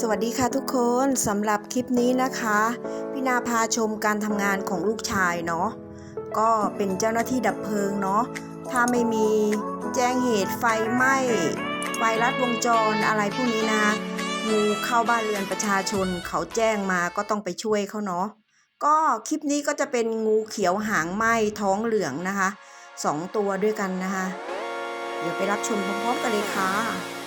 สวัสดีค่ะทุกคนสำหรับคลิปนี้นะคะ พี่นาพาชมการทำงานของลูกชายเนาะก็เป็นเจ้าหน้าที่ดับเพลิงเนาะถ้าไม่มีแจ้งเหตุไฟไหม้ไฟลัดวงจรอะไรพวกนี้นะคะงูเข้าบ้านเรือนประชาชนเขาแจ้งมาก็ต้องไปช่วยเขาเนาะก็คลิปนี้ก็จะเป็นงูเขียวหางไหม้ท้องเหลืองนะคะสองตัวด้วยกันนะคะ เดี๋ยวไปรับชมพร้อมๆกันเลยค่ะ